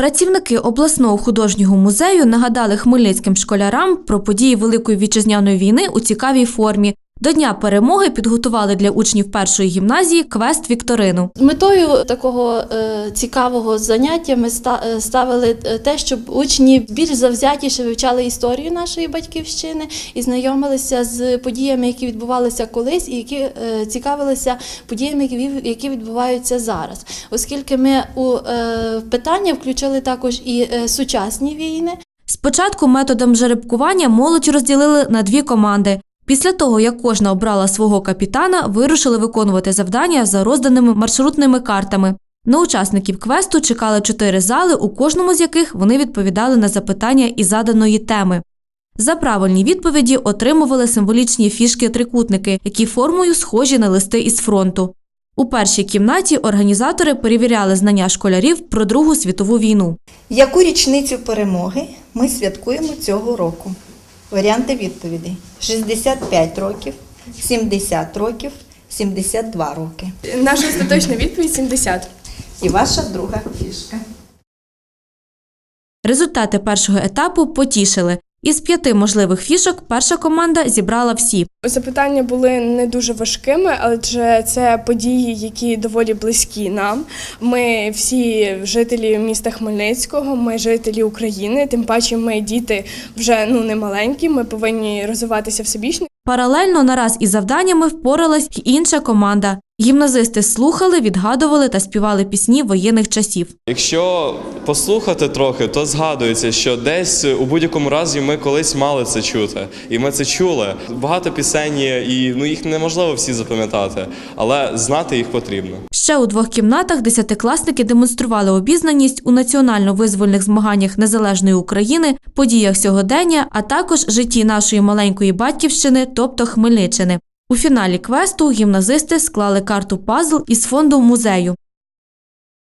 Працівники обласного художнього музею нагадали хмельницьким школярам про події Великої вітчизняної війни у цікавій формі. До Дня перемоги підготували для учнів першої гімназії квест Вікторину. Метою такого е, цікавого заняття ми е, ставили е, те, щоб учні більш завзятіше вивчали історію нашої батьківщини і знайомилися з подіями, які відбувалися колись, і які цікавилися подіями, які відбуваються зараз. Оскільки ми у питання включили також і сучасні війни. Спочатку методом жеребкування молодь розділили на дві команди. Після того, як кожна обрала свого капітана, вирушили виконувати завдання за розданими маршрутними картами. На учасників квесту чекали чотири зали, у кожному з яких вони відповідали на запитання із заданої теми. За правильні відповіді отримували символічні фішки-трикутники, які формою схожі на листи із фронту. У першій кімнаті організатори перевіряли знання школярів про Другу світову війну. Яку річницю перемоги ми святкуємо цього року? Варіанти відповідей: 65 років, 70 років, 72 роки. Наша остаточна відповідь 70. І ваша друга фішка. Результати першого етапу потішили. Із п'яти можливих фішок перша команда зібрала всі. Запитання були не дуже важкими, адже це події, які доволі близькі нам. Ми всі жителі міста Хмельницького, ми жителі України. Тим паче, ми діти вже ну не маленькі. Ми повинні розвиватися всебічно. Паралельно нараз із завданнями впоралась й інша команда. Гімназисти слухали, відгадували та співали пісні воєнних часів. Якщо послухати трохи, то згадується, що десь у будь-якому разі ми колись мали це чути, і ми це чули. Багато пісень є, і ну їх неможливо всі запам'ятати, але знати їх потрібно. Ще у двох кімнатах десятикласники демонстрували обізнаність у національно-визвольних змаганнях незалежної України, подіях сьогодення, а також житті нашої маленької батьківщини, тобто Хмельниччини. У фіналі квесту гімназисти склали карту пазл із фонду музею.